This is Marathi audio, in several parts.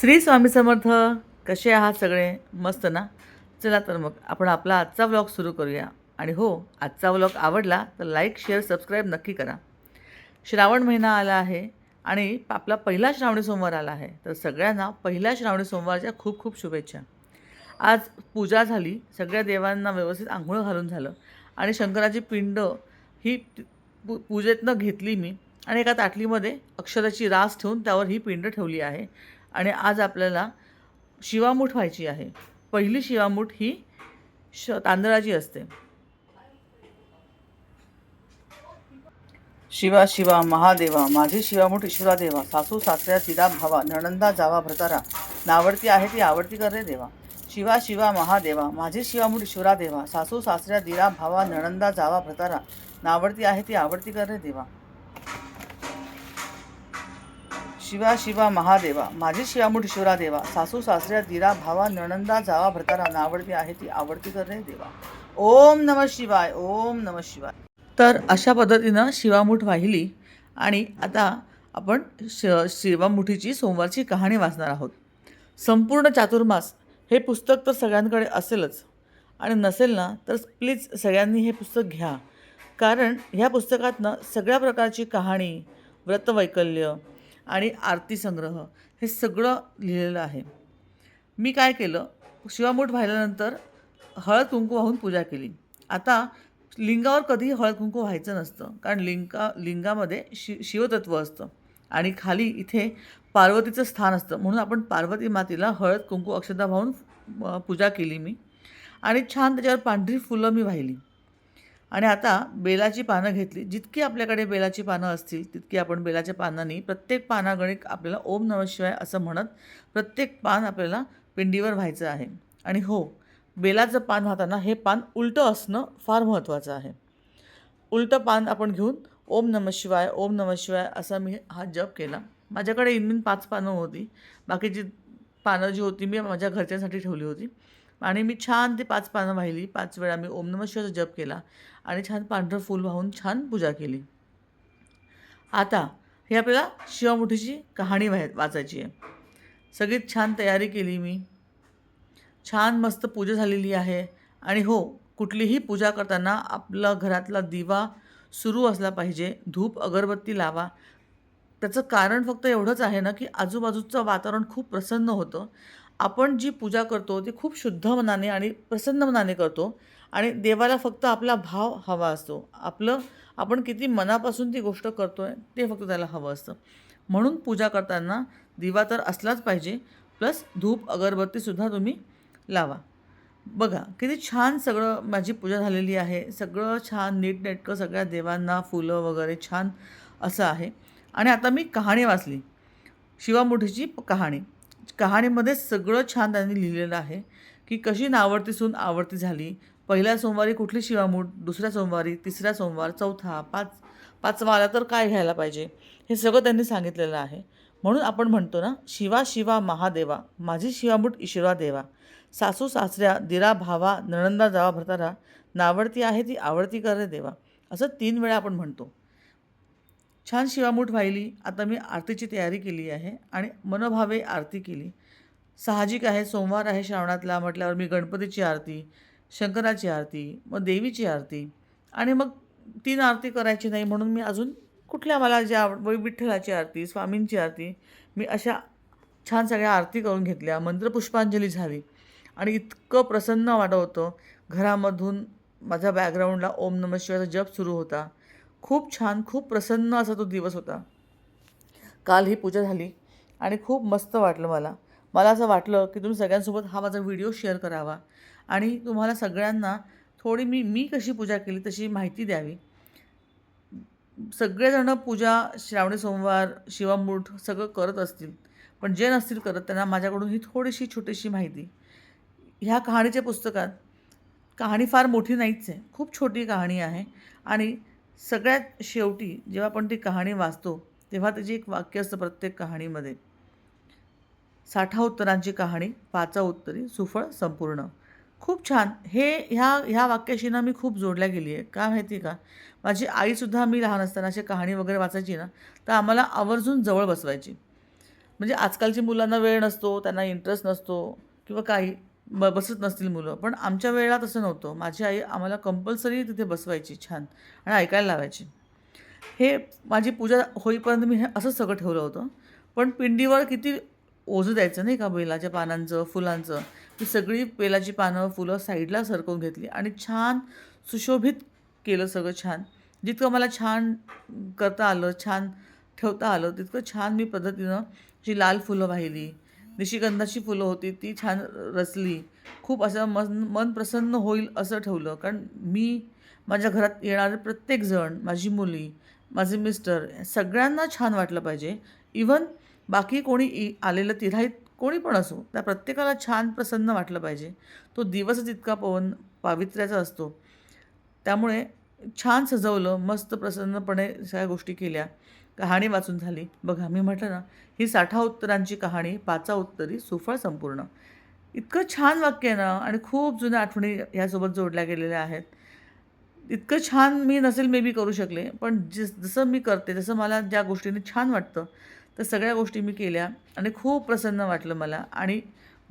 श्री स्वामी समर्थ. कसे आहात सगळे? मस्त ना? चला तर मग आपण आपला आजचा व्लॉग सुरू करूया. आणि हो आजचा व्लॉग आवडला तर लाईक शेअर सबस्क्राईब नक्की करा. श्रावण महिना आला आहे आणि आपला पहिला श्रावणी सोमवार आला आहे. तर सगळ्यांना पहिल्या श्रावणी सोमवारच्या खूप खूप शुभेच्छा. आज पूजा झाली. सगळ्या देवांना व्यवस्थित आंघोळ घालून झालं. आणि शंकराची पिंड ही पू पूजेतनं घेतली मी. आणि एका ताटलीमध्ये अक्षराची रास ठेवून त्यावर ही पिंड ठेवली आहे. आणि आज आपल्याला शिवामूठ व्हायची आहे. पहिली शिवामूठ ही श तांदळाची असते. शिवा शिवा महादेवा माझी शिवामूठ ईश्वरा देवा सासू सासऱ्या तिरा भावा नणंदा जावा भ्रतारा नावडती आहे ती आवडती कर रे देवा. शिवा शिवा महादेवा माझी शिवामूठ ईश्वरा देवा सासू सासऱ्या दिरा भावा नणंदा जावा भ्रतारा नावडती आहे ती आवडती कर रे देवा. शिवा शिवा महादेवा. माझी शिवामूठ शिवरा देवा सासू सासऱ्या दिरा भावा नणंदा जावा भरतारा नावडती आहे ती आवडती करणे देवा. ओम नम शिवाय ओम नम शिवाय. तर अशा पद्धतीनं शिवामुठ वाहिली आणि आता आपण श शिवामुठीची सोमवारची कहाणी वाचणार आहोत. संपूर्ण चातुर्मास हे पुस्तक तर सगळ्यांकडे असेलच. आणि नसेल ना तर प्लीज सगळ्यांनी हे पुस्तक घ्या. कारण ह्या पुस्तकातनं सगळ्या प्रकारची कहाणी व्रतवैकल्य आणि आरती संग्रह हे सगळं लिहिलेलं आहे. मी काय केलं? शिवामूठ व्हायल्यानंतर हळद कुंकू वाहून पूजा केली. आता लिंगावर कधीही हळद कुंकू व्हायचं नसतं कारण लिंगा लिंगामध्ये शि शिवतत्व असतं. आणि खाली इथे पार्वतीचं स्थान असतं. म्हणून आपण पार्वती मातेला हळद कुंकू अक्षता वाहून पूजा केली मी. आणि छान त्याच्यावर पांढरी फुलं मी वाहिली. आणि आता बेलाची पानं घेतली. जितकी आपल्याकडे बेलाची पानं असतील तितकी आपण बेलाच्या पानांनी प्रत्येक पानागणिक आपल्याला ओम नमः शिवाय असं म्हणत प्रत्येक पान आपल्याला पिंडीवर व्हायचं आहे. आणि हो बेलाचं पान वाहताना हे पान उलटं असणं फार महत्त्वाचं आहे. उलटं पान आपण घेऊन ओम नमः शिवाय ओम नमः शिवाय असा मी हा जप केला. माझ्याकडे इनमिन पाच पानं होती. बाकीची पानं जी होती मी माझ्या घरच्यांसाठी ठेवली होती. आणि मी छान ते पाच पानं वाहिली. पाच वेळा मी ओम नम शिवाचा जप केला आणि छान पांढरं फूल वाहून छान पूजा केली. आता हे आपल्याला शिवमुठीची कहाणी वाह वाचायची आहे. सगळीच छान तयारी केली मी. छान मस्त पूजा झालेली आहे. आणि हो कुठलीही पूजा करताना आपला घरातला दिवा सुरू असला पाहिजे. धूप अगरबत्ती लावा. त्याचं कारण फक्त एवढंच आहे ना की आजूबाजूचं वातावरण खूप प्रसन्न होतं. आपण जी पूजा करतो ती खूप शुद्ध मनाने आणि प्रसन्न मनाने करतो. आणि देवाला फक्त आपला भाव हवा असतो. आपलं आपण किती मनापासून ती गोष्ट करतो आहे ते फक्त त्याला हवं असतं. म्हणून पूजा करताना दिवा तर असलाच पाहिजे प्लस धूप अगरबत्तीसुद्धा तुम्ही लावा. बघा किती छान सगळं माझी पूजा झालेली आहे. सगळं छान नीटनेटकं सगळ्या देवांना फुलं वगैरे छान असं आहे. आणि आता मी कहाणी वाचली. शिवामुठीची कहाणी. कहाणीमध्ये सगळं छान त्यांनी लिहिलेलं आहे की कशी नावडती सून आवडती झाली. पहिल्या सोमवारी कुठली शिवामूठ दुसऱ्या सोमवारी तिसऱ्या सोमवार चौथा पाच पाचवा आला तर काय घ्यायला पाहिजे? हे सगळं त्यांनी सांगितलेलं आहे. म्हणून आपण म्हणतो ना शिवा शिवा महादेवा माझी शिवामूठ ईश्वरा देवा. सासू सासऱ्या दिरा भावा नणंदा जावा भरतारा नावडती आहे ती आवडती कर रे देवा. असं तीन वेळा आपण म्हणतो. छान शिवामूठ व्हायली आता मी आरतीची तयारी केली आहे आणि मनोभावे आरती केली. साहजिक आहे सोमवार आहे श्रावणातला म्हटल्यावर मी गणपतीची आरती शंकराची आरती मग देवीची आरती आणि मग तीन आरती करायची नाही म्हणून मी अजून कुठल्या मला ज्या आवड वै- विठ्ठलाची आरती स्वामींची आरती मी अशा छान सगळ्या आरती करून घेतल्या. मंत्रपुष्पांजली झाली आणि इतकं प्रसन्न वाटत होतं. घरामधून माझ्या बॅकग्राऊंडला ओम नम शिवायचा जप सुरू होता. खूप छान खूप प्रसन्न असा तो दिवस होता. काल ही पूजा झाली आणि खूप मस्त वाटलं मला. मला असं वाटलं की तुम्ही सगळ्यांसोबत हा माझा व्हिडिओ शेअर करावा आणि तुम्हाला सगळ्यांना थोडी मी मी कशी पूजा केली तशी माहिती द्यावी. सगळेजणं पूजा श्रावणी सोमवार शिवामूठ सगळं करत असतील. पण जे नसतील करत त्यांना माझ्याकडून ही थोडीशी छोटीशी माहिती. ह्या कहाणीच्या पुस्तकात कहाणी फार मोठी नाहीच आहे. खूप छोटी कहाणी आहे आणि सगळ्यात शेवटी जेव्हा आपण ती कहाणी वाचतो तेव्हा त्याची एक वाक्य असतं प्रत्येक कहाणीमध्ये. साठा उत्तरांची कहाणी पाचा उत्तरी सुफळ संपूर्ण. खूप छान. हे ह्या ह्या वाक्याशी ना मी खूप जोडल्या गेली आहे. का माहिती आहे का? माझी आईसुद्धा मी लहान असताना अशी कहाणी वगैरे वाचायची ना तर आम्हाला आवर्जून जवळ बसवायची. म्हणजे आजकालची मुलांना वेळ नसतो त्यांना इंटरेस्ट नसतो किंवा काही. ब बसत नसतील मुलं. पण आमच्या वेळेला तसं नव्हतं. माझी आई आम्हाला कंपल्सरी तिथे बसवायची छान आणि ऐकायला लावायची. हे माझी पूजा होईपर्यंत मी हे असंच सगळं ठेवलं होतं. पण पिंडीवर किती ओझं द्यायचं नाही का बेलाच्या पानांचं फुलांचं? ती सगळी बेलाची पानं फुलं साईडला सरकवून घेतली आणि छान सुशोभित केलं सगळं छान. जितकं मला छान करता आलं छान ठेवता आलं तितकं छान मी पद्धतीनं जी लाल फुलं वाहिली निशिगंधाची फुलं होती ती छान रचली. खूप असं मन मन प्रसन्न होईल असं ठेवलं. कारण मी माझ्या घरात येणारे प्रत्येकजण माझी मुली माझे मिस्टर सगळ्यांना छान वाटलं पाहिजे. इवन बाकी कोणी इ आलेलं तिराईत कोणी पण असो त्या प्रत्येकाला छान प्रसन्न वाटलं पाहिजे. तो दिवसच इतका पवन पावित्र्याचा असतो. त्यामुळे छान सजवलं मस्त प्रसन्नपणे सगळ्या गोष्टी केल्या. कहाणी वाचून झाली. बघा मी म्हटलं ना ही साठा उत्तरांची कहाणी पाचा उत्तरी सुफळ संपूर्ण. इतकं छान वाक्य आहे ना आणि खूप जुन्या आठवणी ह्यासोबत जोडल्या गेलेल्या आहेत. इतकं छान मी नसेल मे बी करू शकले पण जिस जसं मी करते जसं मला ज्या गोष्टीने छान वाटतं तर सगळ्या गोष्टी मी केल्या आणि खूप प्रसन्न वाटलं मला. आणि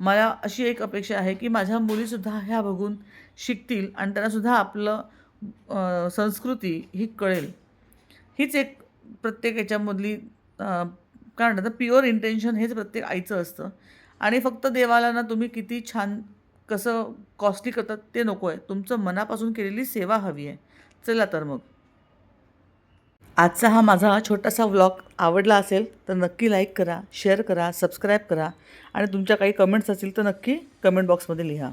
मला अशी एक अपेक्षा आहे की माझ्या मुलीसुद्धा ह्या बघून शिकतील आणि त्यांनासुद्धा आपलं संस्कृती ही कळेल. हीच एक प्रत्येक याच्यामधली काय म्हणतात प्युअर इंटेन्शन हेच प्रत्येक आईचं असतं. आणि फक्त देवाला ना तुम्ही किती छान कसं कॉस्टली करतात ते नको आहे तुमचं मनापासून केलेली सेवा हवी आहे. चला तर मग. आजचा हा माझा छोटासा व्लॉग आवडला असेल तर नक्की लाईक करा शेअर करा सबस्क्राईब करा आणि तुमच्या काही कमेंट्स असतील तर नक्की कमेंट बॉक्समध्ये लिहा.